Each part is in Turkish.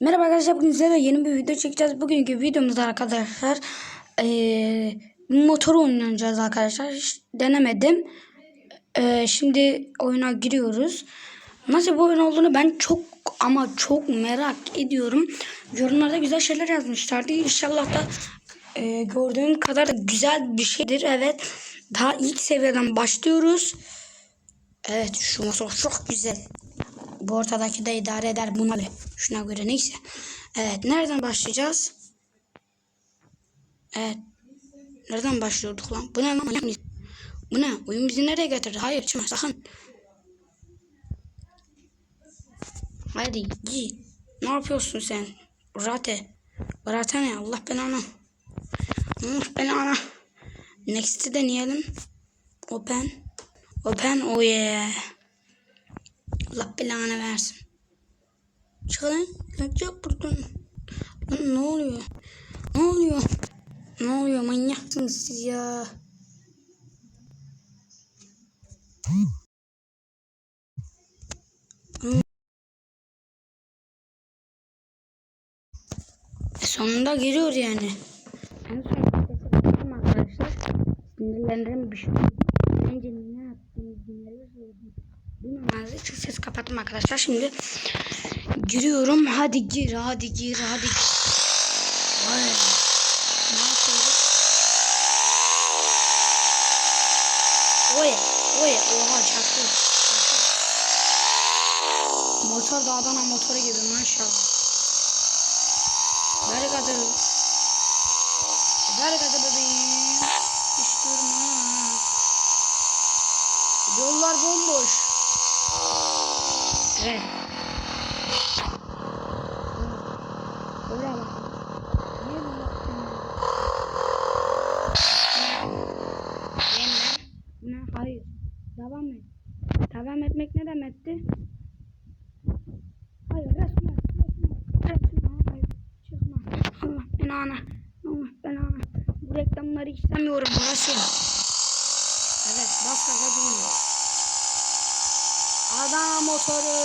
Merhaba arkadaşlar bugün size yeni bir video çekeceğiz. Bugünkü videomuzda arkadaşlar eee motoru oynayacağız arkadaşlar. Hiç denemedim. Eee, şimdi oyuna giriyoruz. Nasıl bir oyun olduğunu ben çok ama çok merak ediyorum. Yorumlarda güzel şeyler yazmışlardı. İnşallah da eee, gördüğüm kadar da güzel bir şeydir. Evet. Daha ilk seviyeden başlıyoruz. Evet şu motor çok güzel. Bu ortadaki de idare eder bunları. Şuna göre neyse. Evet nereden başlayacağız? Evet. Nereden başlıyorduk lan? Bu ne lan? Bu ne? Oyun bizi nereye getirdi? Hayır çıkma sakın. Hadi git. Ne yapıyorsun sen? Rate. Rate ne? Allah belanı. Allah belanı. Next'i deneyelim. Open. Open oh yeah. Allah belanı versin. Çıkın. Yok buradan. Lan ne oluyor? Ne oluyor? Ne oluyor? Manyaksınız siz ya. E sonunda geliyor yani. En son arkadaşlar. Sinirlendiren bir şey. Bence ne söyledim. Bilmem için ses kapattım arkadaşlar. Şimdi giriyorum. Hadi gir, hadi gir, hadi gir. Vay. Oy, oy, oha çarptı. Motor da Adana motoru maşallah. Ver gaza. Ver gaza bebeğim. Hiç. Yollar bomboş. Evet. Oraya bak. Niye bu baktın? Yeniden. Ne? Hayır. Devam et. Devam etmek ne demekti? Hayır resme. Resme. Resme. Hayır. Çıkma. Allah belanı. Allah belanı. Bu reklamları istemiyorum. Burası. Evet. Bas gaza durmuyor. Adana motoru.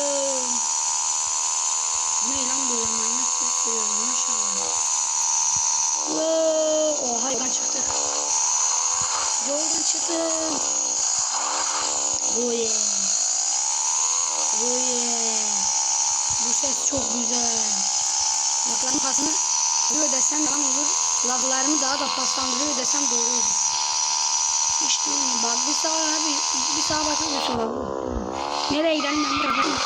Bu ne lan böyle manyak bir sürüyorum maşallah. Voo, Oha yoldan çıktık. Yoldan çıktım. Oh yeah. Oh yeah. Bu ses çok güzel. Kulaklarım pasını duruyor desem yalan olur. Kulaklarımı daha da paslandırıyor desem doğru olur. Mi? Bak bir sağa abi bir sağa bakıyor bir sola. Nereye gidelim ben de.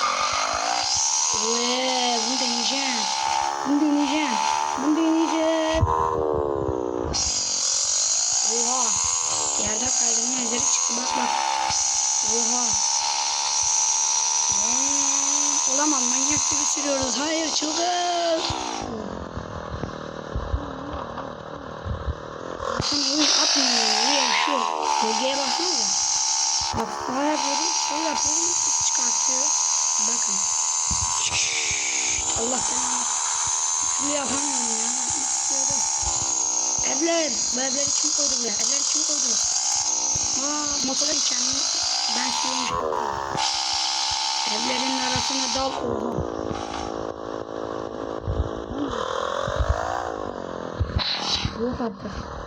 Eee bunu deneyeceğim. Bunu deneyeceğim. Bunu deneyeceğim. Oha. Yerde kaydırma izleri çıktı bak bak. Oha. Olamam manyak gibi sürüyoruz. Hayır çılgın. Sen oyun atmıyor. Ne yaşıyor? Bölgeye baksanıza. Bak sağ yapıyorum. Sol yapıyorum. Çıkartıyor. Bakın. Allah belanı. Şunu yapamıyorum ya. İstiyorum. Evler. Bu evleri kim koydu buraya? Evleri kim koydu? Aa, motorun kendini ben sürmüş. Evlerin arasına dal oha. Yok artık.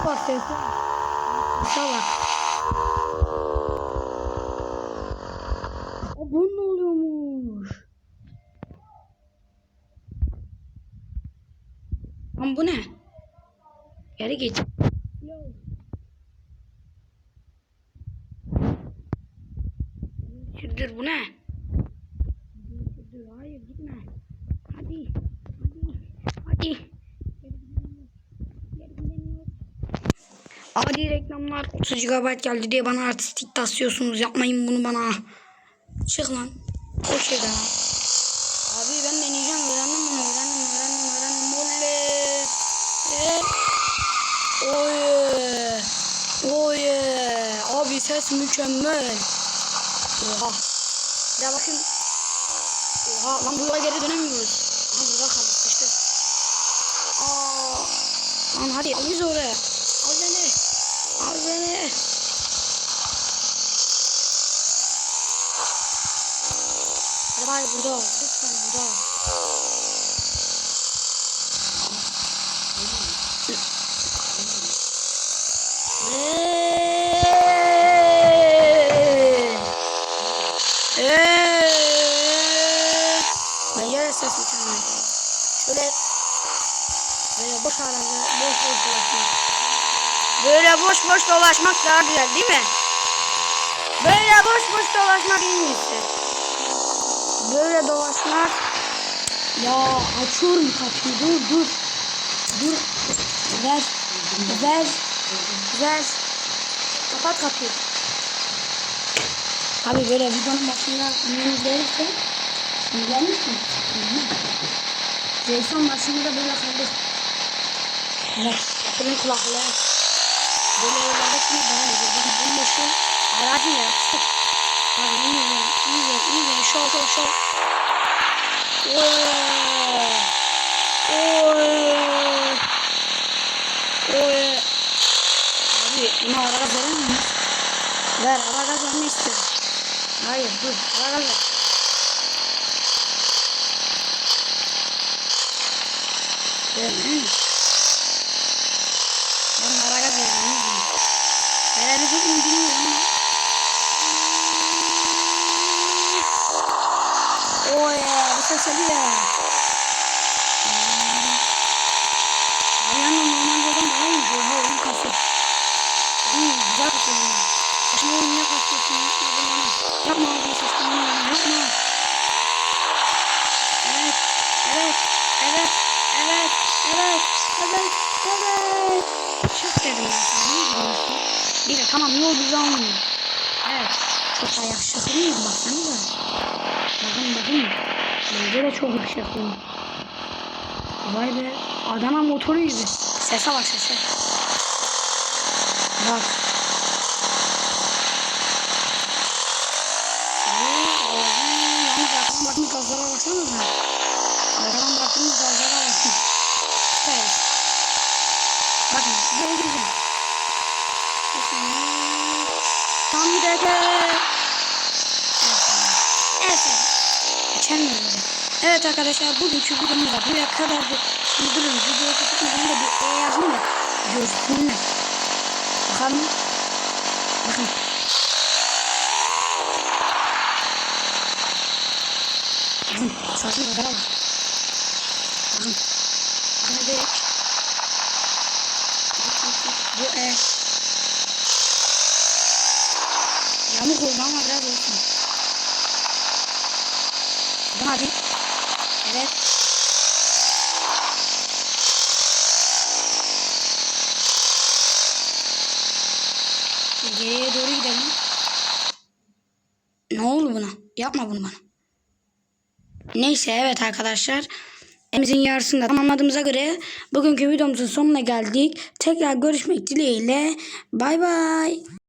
Sesi. Salak. Bu ne oluyormuş? Lan bu ne? Geri git. Şudur bu ne? Şudur hayır gitme. Hadi. Hadi. Hadi. Adi reklamlar 30 GB geldi diye bana artistik tasıyorsunuz. Yapmayın bunu bana. Çık lan. O şeyden. Abi ben deneyeceğim. Öğrendim bunu. Öğrendim. Öğrendim. Öğrendim. Oley. Evet. Oye. Oye. Abi ses mükemmel. Oha. Ya bakın. Oha lan buraya geri dönemiyoruz. Aha burada kaldı sıçtı. Aa. Lan hadi al bizi oraya. Beni. Bari burada ol. Lütfen burada ol. Yer sesi çalmayayım. Şöyle böyle boş alanda boş boş dolaşmak. Böyle boş boş dolaşmak daha güzel değil mi? Böyle boş boş dolaşmak en iyisi. Böyle dolaşmak. Ya açıyorum kapıyı dur dur. Dur. Ver. Ver. Ver. Kapat kapıyı. Tabii böyle videonun başında anneniz verirse sinirlenirsin. Zeysan başında da böyle kaldı. Evet. Kapının kulaklığı. Böyle şimdi daha iyi. Bakın bu meşhur aracı ya. Bak iyi ver, iyi ver, iyi ver. Şov, şov, şov. Abi buna ara gaz verir miyiz? Ver ara gaz vermek istiyorum. Hayır dur ara gaz ver. Vermem. Ben ara gaz vermem. Verebilecek miyim bilmiyorum ama. Oy bu ses geliyor. Ayağımla normal yoldan daha iyi. Oha oyun kasıyor. İyi güzel kasıyor. Saçma oyun niye kasıyorsun? Yapma abi saçma oyun yapma. Evet. Evet. Evet. Evet. Evet. Evet. Evet. Çık dedim ben sana. Ne diyorsun? Bir de tamam yol bizi almıyor. Evet. Çok da yakışıklıyız baksanıza. Bakın bakın. Bence de çok yakışıklıyım. Vay be. Adana motoru gibi. Sese bak sese. Bak. Yalnız arkadan baktığımız gazlara baksanıza. Arkadan baktığımız gazlara bakın. Evet. Bakın böyle gideceğim. Bakın. Tam gideceğim. Evet. Evet. Geçemiyorum. Evet arkadaşlar bugünkü videomuz da buraya kadardı. Şimdi durun videoyu kapatmadan da bir E yazayım da görsünler. Bakalım. Bakın. Bakın saçma kadar var. Bakın. Hadi. Bu E. Yamuk oldu ama biraz olsun. Hadi. Evet. Geriye doğru gidelim. Ne oldu buna? Yapma bunu bana. Neyse evet arkadaşlar. Elimizin yarısını tamamladığımıza göre bugünkü videomuzun sonuna geldik. Tekrar görüşmek dileğiyle. Bay bay.